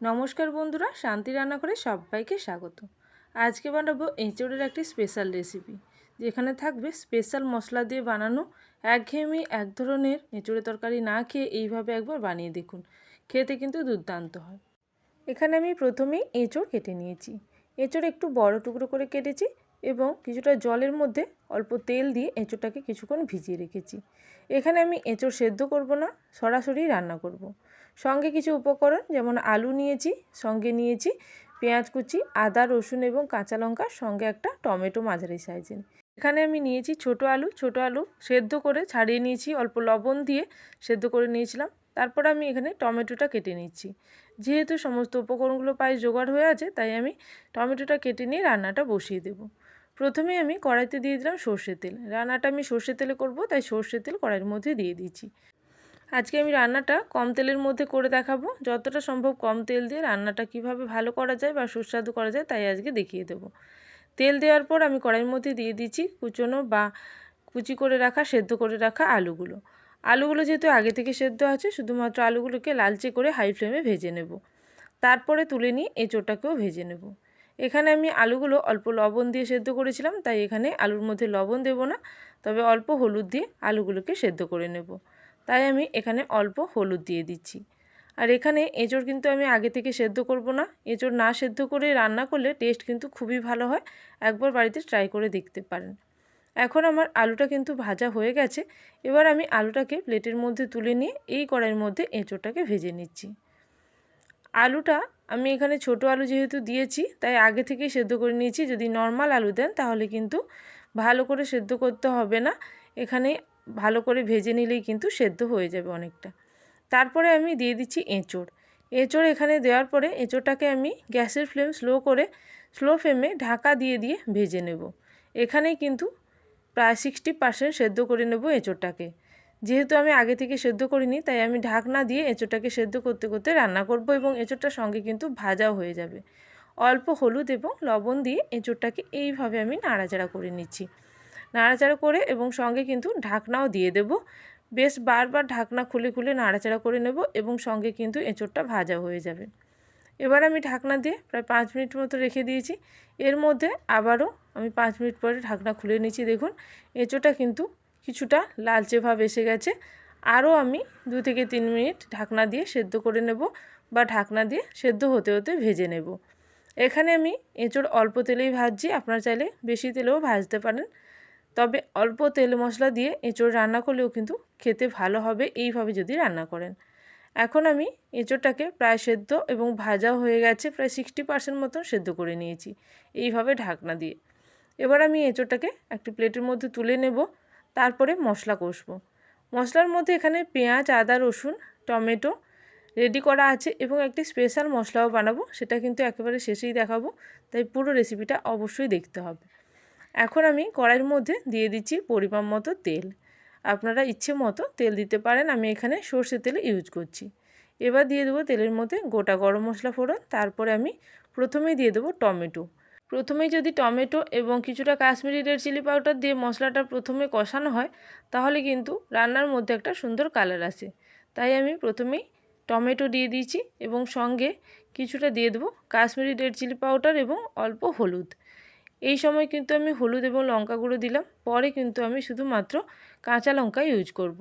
নমস্কার বন্ধুরা, শান্তি রান্নাঘরে সবাইকে স্বাগত। আজকে বানাবো এঁচড়ের একটি স্পেশাল রেসিপি যেখানে থাকবে স্পেশাল মশলা দিয়ে বানানো একঘেয়েমি এক ধরনের এঁচড়ের তরকারি না খেয়ে এইভাবে একবার বানিয়ে দেখুন, খেতে কিন্তু দুর্দান্ত হয়। এখানে আমি প্রথমেই এঁচড় কেটে নিয়েছি। এঁচড় একটু বড় টুকরো করে কেটেছি এবং কিছুটা জলের মধ্যে অল্প তেল দিয়ে এঁচড়টাকে কিছুক্ষণ ভিজিয়ে রেখেছি। এখানে আমি এঁচড় সেদ্ধ করব না, সরাসরি রান্না করব। সঙ্গে কিছু উপকরণ, যেমন আলু নিয়েছি, সঙ্গে নিয়েছি পেঁয়াজ কুচি, আদা, রসুন এবং কাঁচা লঙ্কা, সঙ্গে একটা টমেটো মাঝারি সাইজের। এখানে আমি নিয়েছি ছোট আলু ছোট আলু সেদ্ধ করে ছাড়িয়ে নিয়েছি, অল্প লবণ দিয়ে সেদ্ধ করে নিয়েছিলাম। তারপর আমি এখানে টমেটোটা কেটে নিচ্ছি। যেহেতু সমস্ত উপকরণগুলো প্রায় জোগাড় হয়ে আছে, তাই আমি টমেটোটা কেটে নিয়ে রান্নাটা বসিয়ে দেব। প্রথমে আমি কড়াইতে দিয়ে দিলাম সর্ষের তেল। রান্নাটা আমি সর্ষের তেলে করব, তাই সর্ষের তেল কড়াইয়ের মধ্যে দিয়ে দিচ্ছি। আজকে আমি রান্নাটা কম তেলের মধ্যে করে দেখাবো। যতটা সম্ভব কম তেল দিয়ে রান্নাটা কীভাবে ভালো করা যায় বা সুস্বাদু করা যায় তাই আজকে দেখিয়ে দেব। তেল দেওয়ার পর আমি কড়াইয়ের মধ্যে দিয়ে দিচ্ছি কুচনো বা কুচি করে রাখা, সেদ্ধ করে রাখা আলুগুলো। আলুগুলো যেহেতু আগে থেকে সেদ্ধ আছে, শুধুমাত্র আলুগুলোকে লালচে করে হাই ফ্লেমে ভেজে নেব। তারপরে তুলে নিয়ে এঁচোড়টাকেও ভেজে নেব। এখানে আমি আলুগুলো অল্প লবণ দিয়ে সেদ্ধ করেছিলাম, তাই এখানে আলুর মধ্যে লবণ দেব না, তবে অল্প হলুদ দিয়ে আলুগুলোকে সেদ্ধ করে নেব। তাই আমি এখানে অল্প হলুদ দিয়ে দিচ্ছি। আর এখানে এঁচড় কিন্তু আমি আগে থেকে সেদ্ধ করব না। এঁচড় না সেদ্ধ করে রান্না করলে টেস্ট কিন্তু খুবই ভালো হয়। একবার বাড়িতে ট্রাই করে দেখতে পারেন। এখন আমার আলুটা কিন্তু ভাজা হয়ে গেছে। এবার আমি আলুটাকে প্লেটের মধ্যে তুলে নিয়ে এই কড়াইয়ের মধ্যে এঁচড়টাকে ভেজে নিচ্ছি। আলুটা আমি এখানে ছোট আলু যেহেতু দিয়েছি, তাই আগে থেকেই সেদ্ধ করে নিয়েছি। যদি নর্মাল আলু দেন তাহলে কিন্তু ভালো করে সেদ্ধ করতে হবে না। এখানে ভালো করে ভেজে নিলেই কিন্তু সেদ্ধ হয়ে যাবে অনেকটা। তারপরে আমি দিয়ে দিচ্ছি এঁচড়। এঁচড় এখানে দেওয়ার পরে এঁচড়টাকে আমি গ্যাসের ফ্লেম স্লো করে, স্লো ফ্লেমে ঢাকা দিয়ে দিয়ে ভেজে নেব। এখানেই কিন্তু প্রায় সিক্সটি পার্সেন্ট সেদ্ধ করে নেব এঁচড়টাকে। যেহেতু আমি আগে থেকে সেদ্ধ করিনি, তাই আমি ঢাকনা দিয়ে এঁচোড়টাকে সেদ্ধ করতে করতে রান্না করব এবং এঁচোড়টার সঙ্গে কিন্তু ভাজাও হয়ে যাবে। অল্প হলুদ এবং লবণ দিয়ে এঁচোড়টাকে এইভাবে আমি নাড়াচাড়া করে নিচ্ছি। নাড়াচাড়া করে এবং সঙ্গে কিন্তু ঢাকনাও দিয়ে দেব। বেশ বারবার ঢাকনা খুলে খুলে নাড়াচাড়া করে নেব এবং সঙ্গে কিন্তু এঁচড়টা ভাজা হয়ে যাবে। এবার আমি ঢাকনা দিয়ে প্রায় পাঁচ মিনিট মতো রেখে দিয়েছি। এর মধ্যে আবারও আমি পাঁচ মিনিট পরে ঢাকনা খুলে নিচ্ছি দেখুন, এঁচোড়টা কিন্তু কিছুটা লালচে ভাব এসে গেছে। আরও আমি দু থেকে তিন মিনিট ঢাকনা দিয়ে সেদ্ধ করে নেব বা ঢাকনা দিয়ে সেদ্ধ হতে হতে ভেজে নেব। এখানে আমি এঁচোড় অল্প তেলেই ভাজছি। আপনার চাইলে বেশি তেলেও ভাজতে পারেন। তবে অল্প তেল মশলা দিয়ে এঁচোড় রান্না করলেও কিন্তু খেতে ভালো হবে এইভাবে যদি রান্না করেন। এখন আমি এঁচোড়টাকে প্রায় সেদ্ধ এবং ভাজাও হয়ে গেছে, প্রায় সিক্সটি পার্সেন্ট মতন সেদ্ধ করে নিয়েছি এইভাবে ঢাকনা দিয়ে। এবার আমি এঁচোড়টাকে একটি প্লেটের মধ্যে তুলে নেব, তারপরে মশলা কষবো। মশলার মধ্যে এখানে পেঁয়াজ, আদা, রসুন, টমেটো রেডি করা আছে এবং একটি স্পেশাল মশলাও বানাবো, সেটা কিন্তু একেবারে শেষেই দেখাবো, তাই পুরো রেসিপিটা অবশ্যই দেখতে হবে। এখন আমি কড়াইয়ের মধ্যে দিয়ে দিচ্ছি পরিমাণ মতো তেল। আপনারা ইচ্ছে মতো তেল দিতে পারেন, আমি এখানে সর্ষে তেল ইউজ করছি। এবার দিয়ে দেবো তেলের মধ্যে গোটা গরম মশলা ফোড়ন, তারপরে আমি প্রথমেই দিয়ে দেবো টমেটো। প্রথমেই যদি টমেটো এবং কিছুটা কাশ্মীরি রেড চিলি পাউডার দিয়ে মশলাটা প্রথমে কষানো হয়, তাহলে কিন্তু রান্নার মধ্যে একটা সুন্দর কালার আসে। তাই আমি প্রথমেই টমেটো দিয়ে দিয়েছি এবং সঙ্গে কিছুটা দিয়ে দেবো কাশ্মীরি রেড চিলি পাউডার এবং অল্প হলুদ। এই সময় কিন্তু আমি হলুদ এবং লঙ্কা গুঁড়ো দিলাম। পরে কিন্তু আমি শুধুমাত্র কাঁচা লঙ্কা ইউজ করব।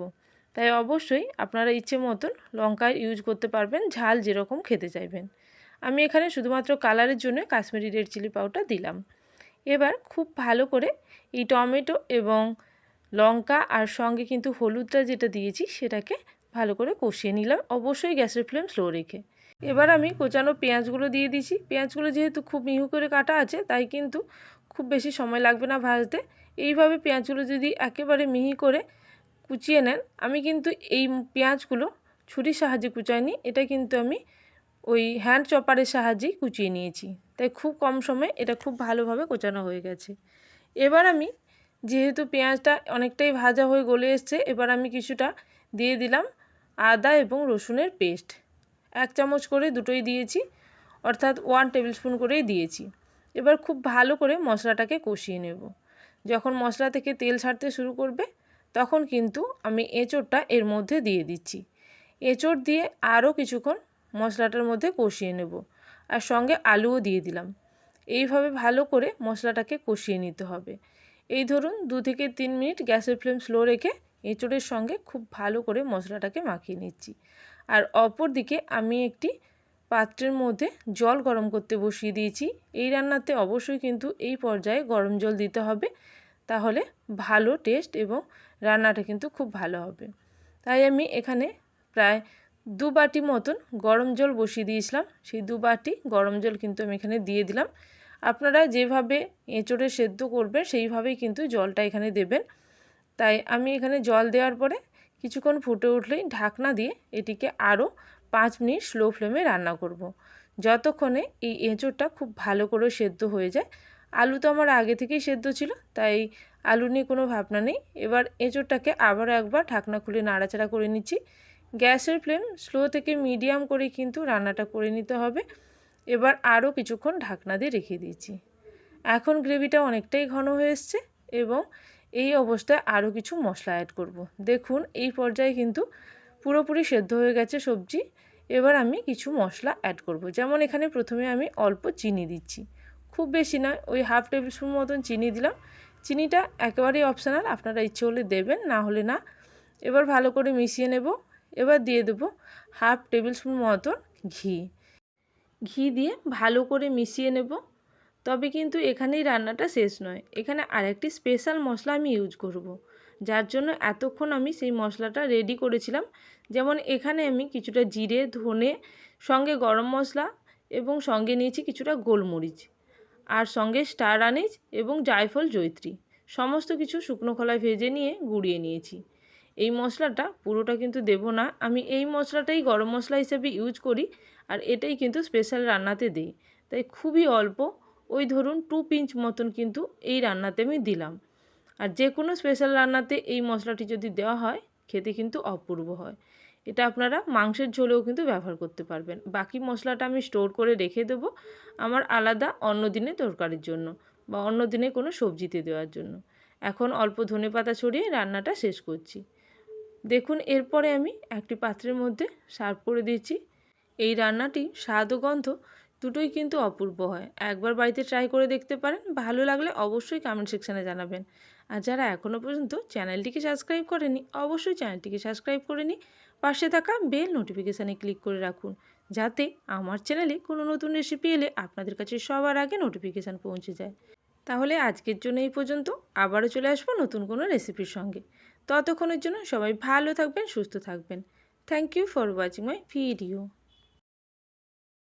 তাই অবশ্যই আপনারা ইচ্ছে মতন লঙ্কা ইউজ করতে পারবেন, ঝাল যেরকম খেতে চাইবেন। আমি এখানে শুধুমাত্র কালারের জন্য কাশ্মীরি রেড চিলি পাউডার দিলাম। এবার খুব ভালো করে এই টমেটো এবং লঙ্কা আর সঙ্গে কিন্তু হলুদটা যেটা দিয়েছি, সেটাকে ভালো করে কষিয়ে নিলাম। অবশ্যই গ্যাসের ফ্লেম স্লো রেখে। এবার আমি কোচানো পেঁয়াজগুলো দিয়ে দিচ্ছি পেঁয়াজগুলো যেহেতু খুব মিহু করে কাটা আছে, তাই কিন্তু খুব বেশি সময় লাগবে না ভাজতে। এইভাবে পেঁয়াজগুলো যদি একেবারে মিহি করে কুচিয়ে নেন, আমি কিন্তু এই পেঁয়াজগুলো ছুরির সাহায্যে কুচাইনি, এটা কিন্তু আমি ওই হ্যান্ড চপারের সাহায্যেই কুচিয়ে নিয়েছি। তাই খুব কম সময়ে এটা খুব ভালোভাবে কোচানো হয়ে গেছে। এবার আমি যেহেতু পেঁয়াজটা অনেকটাই ভাজা হয়ে গলে এসছে, এবার আমি কিছুটা দিয়ে দিলাম আদা এবং রসুনের পেস্ট। এক চামচ করে দুটোই দিয়েছি, অর্থাৎ ওয়ান টেবিল স্পুন করেই দিয়েছি। এবার খুব ভালো করে মশলাটাকে কষিয়ে নেব। যখন মশলা থেকে তেল ছাড়তে শুরু করবে, তখন কিন্তু আমি এঁচোড়টা এর মধ্যে দিয়ে দিচ্ছি। এঁচোড় দিয়ে আরও কিছুক্ষণ মশলাটার মধ্যে কষিয়ে নেব আর সঙ্গে আলুও দিয়ে দিলাম। এইভাবে ভালো করে মশলাটাকে কষিয়ে নিতে হবে। এই ধরুন দু থেকে তিন মিনিট গ্যাসের ফ্লেম স্লো রেখে এঁচড়ের সঙ্গে খুব ভালো করে মশলাটাকে মাখিয়ে নিচ্ছি। আর অপর দিকে আমি একটি পাত্রের মধ্যে জল গরম করতে বসিয়ে দিয়েছি। এই রান্নাতে অবশ্যই কিন্তু এই পর্যায়ে গরম জল দিতে হবে, তাহলে ভালো টেস্ট এবং রান্নাটা কিন্তু খুব ভালো হবে। তাই আমি এখানে প্রায় দু বাটি মতন গরম জল বসিয়ে দিয়েছিলাম। সেই দু বাটি গরম জল কিন্তু আমি এখানে দিয়ে দিলাম। আপনারা যেভাবে এঁচড়ে সেদ্ধ করবেন, সেইভাবেই কিন্তু জলটা এখানে দেবেন। তাই আমি এখানে জল দেওয়ার পরে কিছুক্ষণ ফুটে উঠলেই ঢাকনা দিয়ে এটিকে আরও পাঁচ মিনিট স্লো ফ্লেমে রান্না করব। যতক্ষণে এই এঁচড়টা খুব ভালো করে সেদ্ধ হয়ে যায়, আলু তো আমার আগে থেকেই সেদ্ধ ছিল, তাই আলু নিয়ে কোনো ভাবনা নেই। এবার এঁচড়টাকে আবারও একবার ঢাকনা খুলে নাড়াচাড়া করে নিচ্ছি। গ্যাসের ফ্লেম স্লো থেকে মিডিয়াম করে কিন্তু রান্নাটা করে নিতে হবে। এবার আরও কিছুক্ষণ ঢাকনা দিয়ে রেখে দিয়েছি এখন গ্রেভিটা অনেকটাই ঘন হয়ে এসছে এবং এই অবস্থায় আরও কিছু মশলা অ্যাড করব। দেখুন, এই পর্যায়ে কিন্তু পুরোপুরি সেদ্ধ হয়ে গেছে সবজি। এবার আমি কিছু মশলা অ্যাড করব। যেমন এখানে প্রথমে আমি অল্প চিনি দিচ্ছি। খুব বেশি নয়, ওই হাফ টেবিল স্পুন মতন চিনি দিলাম। চিনিটা একেবারেই অপশনাল আপনারা ইচ্ছে হলে দেবেন, না হলে না। এবার ভালো করে মিশিয়ে নেব। এবার দিয়ে দেব হাফ টেবিল স্পুন মতন ঘি। ঘি দিয়ে ভালো করে মিশিয়ে নেব। তবে কিন্তু এখানেই রান্নাটা শেষ নয়। এখানে আরেকটি স্পেশাল মশলা আমি ইউজ করব। যার জন্য এতক্ষণ আমি সেই মশলাটা রেডি করেছিলাম। যেমন এখানে আমি কিছুটা জিরে, ধনে, সঙ্গে গরম মশলা এবং সঙ্গে নিয়েছি কিছুটা গোলমরিচ। আর সঙ্গে স্টার আনিজ এবং জায়ফল জৈত্রী সমস্ত কিছু শুকনো খোলায় ভেজে নিয়ে গুঁড়িয়ে নিয়েছি। এই মশলাটা পুরোটা কিন্তু দেব না। আমি এই মশলাটাই গরম মশলা হিসেবে ইউজ করি আর এটাই কিন্তু স্পেশাল রান্নাতে দিই। তাই খুবই অল্প ওই ধরুন টু পিঞ্চ মতন কিন্তু এই রান্নাতে আমি দিলাম। আর যে কোনো স্পেশাল রান্নাতে এই মশলাটি যদি দেওয়া হয়, খেতে কিন্তু অপূর্ব হয়। এটা আপনারা মাংসের ঝোলেও কিন্তু ব্যবহার করতে পারবেন। বাকি মশলাটা আমি স্টোর করে রেখে দেব আমার আলাদা অন্য দিনে তরকারির জন্য বা অন্য দিনে কোনো সবজিতে দেওয়ার জন্য। এখন অল্প ধনে পাতা ছড়িয়ে রান্নাটা শেষ করছি। দেখুন, এরপরে আমি একটি পাত্রের মধ্যে সার্ভ করে দিয়েছি। এই রান্নাটি স্বাদ ও গন্ধ দুটোই কিন্তু অপূর্ব হয়। একবার বাড়িতে ট্রাই করে দেখতে পারেন, ভালো লাগলে অবশ্যই কমেন্ট সেকশানে জানাবেন। আর যারা এখনও পর্যন্ত চ্যানেলটিকে সাবস্ক্রাইব করেনি, অবশ্যই চ্যানেলটিকে সাবস্ক্রাইব করে নিই পাশে থাকা বেল নোটিফিকেশানে ক্লিক করে রাখুন, যাতে আমার চ্যানেলে কোনো নতুন রেসিপি এলে আপনাদের কাছে সবার আগে নোটিফিকেশান পৌঁছে যায়। তাহলে আজকের জন্য এই পর্যন্ত, আবারও চলে আসব নতুন কোনো রেসিপির সঙ্গে। ততক্ষণের জন্য সবাই ভালো থাকবেন, সুস্থ থাকবেন। Thank you for watching my video